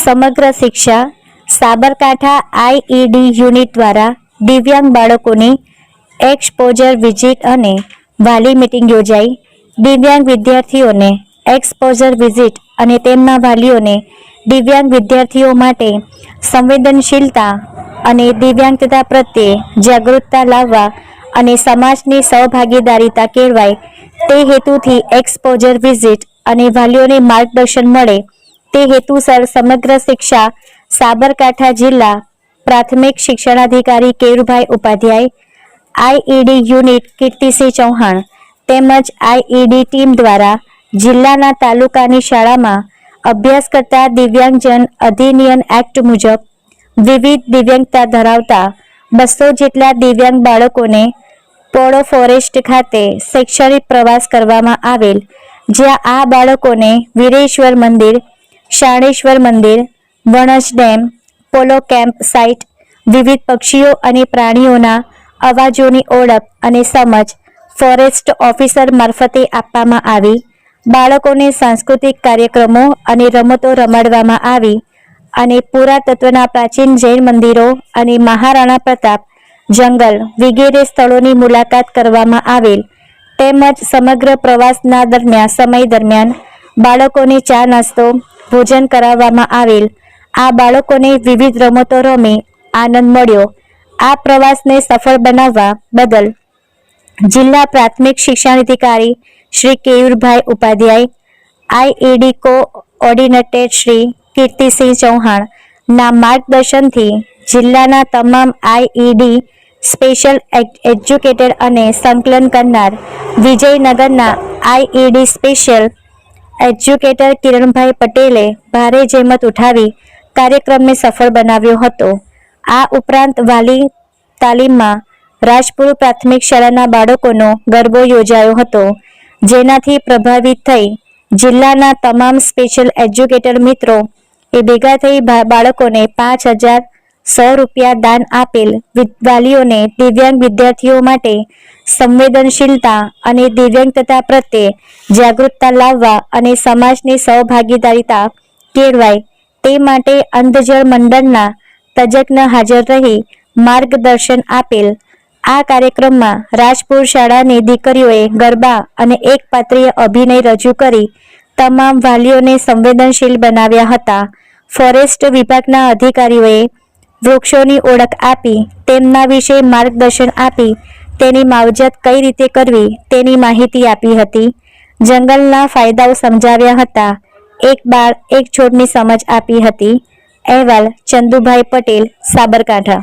સમગ્ર શિક્ષા Sabarkantha IED unit દ્વારા દિવ્યાંગ બાળકોની એક્સપોઝર વિઝિટ અને વાલી મિટિંગ યોજાઈ. દિવ્યાંગ વિદ્યાર્થીઓને એક્સપોઝર વિઝિટ અને તેમના વાલીઓને દિવ્યાંગ વિદ્યાર્થીઓ માટે સંવેદનશીલતા અને દિવ્યાંગતા પ્રત્યે જાગૃતતા લાવવા અને સમાજની સહભાગીદારીતા કેળવાય તે હેતુથી એક્સપોઝર વિઝિટ અને વાલીઓને માર્ગદર્શન મળે તે હેતુસર સમગ્ર શિક્ષા સાબરકાંઠા જિલ્લા પ્રાથમિક શિક્ષણાધિકારી કેરુભાઈ ઉપાધ્યાય, આઈઈડી યુનિટ કીર્તિસિંહ ચૌહાણ તેમજ આઈઈડી ટીમ દ્વારા જિલ્લાના તાલુકાની શાળામાં અભ્યાસ કરતા દિવ્યાંગજન અધિનિયમ એક્ટ મુજબ વિવિધ દિવ્યાંગતા ધરાવતા બસો જેટલા દિવ્યાંગ બાળકોને પોળો ફોરેસ્ટ ખાતે શૈક્ષણિક પ્રવાસ કરવામાં આવેલ, જ્યાં આ બાળકોને વીરેશ્વર મંદિર શાણેશ્વર મંદિર, Vanaj dam, Polo camp site, વિવિધ પક્ષીઓ અને પ્રાણીઓના અવાજોની ઓળખ અને સમજ ફોરેસ્ટ ઓફિસર મારફતે આપવામાં આવી. બાળકોને સાંસ્કૃતિક કાર્યક્રમો અને રમતો રમાડવામાં આવી અને પુરાતત્વના પ્રાચીન જૈન મંદિરો અને મહારાણા પ્રતાપ જંગલ વગેરે સ્થળોની મુલાકાત કરવામાં આવેલ. તેમજ સમગ્ર પ્રવાસના દરમિયાન, સમય દરમિયાન બાળકોને ચા નાસ્તો ભોજન કરાવવામાં આવેલ. આ બાળકોને વિવિધ રમતો રમી આનંદ મળ્યો. આ પ્રવાસને સફળ બનાવવા બદલ જિલ્લા પ્રાથમિક શિક્ષણાધિકારી શ્રી કેયુરભાઈ ઉપાધ્યાય આઈઈડી કો ઓર્ડિનેટેડ શ્રી કીર્તિસિંહ ચૌહાણ ના માર્ગદર્શનથી જિલ્લાના તમામ આઈઈડી સ્પેશિયલ એજ્યુકેટેડ અને સંકલન કરનાર વિજયનગરના આઈઈડી સ્પેશિયલ એજ્યુકેટર કિરણભાઈ પટેલે ભારે જહેમત ઉઠાવી કાર્યક્રમને સફળ બનાવ્યો હતો. આ ઉપરાંત વાલી તાલીમમાં રાજપુર પ્રાથમિક શાળાના બાળકોનો ગરબો યોજાયો હતો, જેનાથી પ્રભાવિત થઈ જિલ્લાના તમામ સ્પેશિયલ એજ્યુકેટર મિત્રો એ ભેગા થઈ બાળકોને પાંચ હજાર સો રૂપિયા દાન આપેલ વાલીઓને દિવ્યાંગ વિદ્યાર્થીઓ માટે સંવેદનશીલતા અને દિવ્યાંગતા પ્રત્યે જાગૃતતા લાવવા અને સમાજની સહભાગીદારીતા કેળવાય તે માટે અંધજળ મંડળના તજજ્ઞ હાજર રહી માર્ગદર્શન આપેલ. આ કાર્યક્રમમાં રાજપુર શાળાની દીકરીઓએ ગરબા અને એકપાત્રીય અભિનય રજૂ કરી તમામ વાલીઓને સંવેદનશીલ બનાવ્યા હતા. ફોરેસ્ટ વિભાગના અધિકારીઓએ વૃક્ષોની ઓળખ આપી, તેમના વિશે માર્ગદર્શન આપી, તેની માવજત કઈ રીતે કરવી, તેની માહિતી આપી હતી. જંગલના ફાયદાઓ સમજાવ્યા હતા. એક બાળ એક છોડની સમજ આપી હતી. અહેવાલ ચંદુભાઈ પટેલ, સાબરકાંઠા.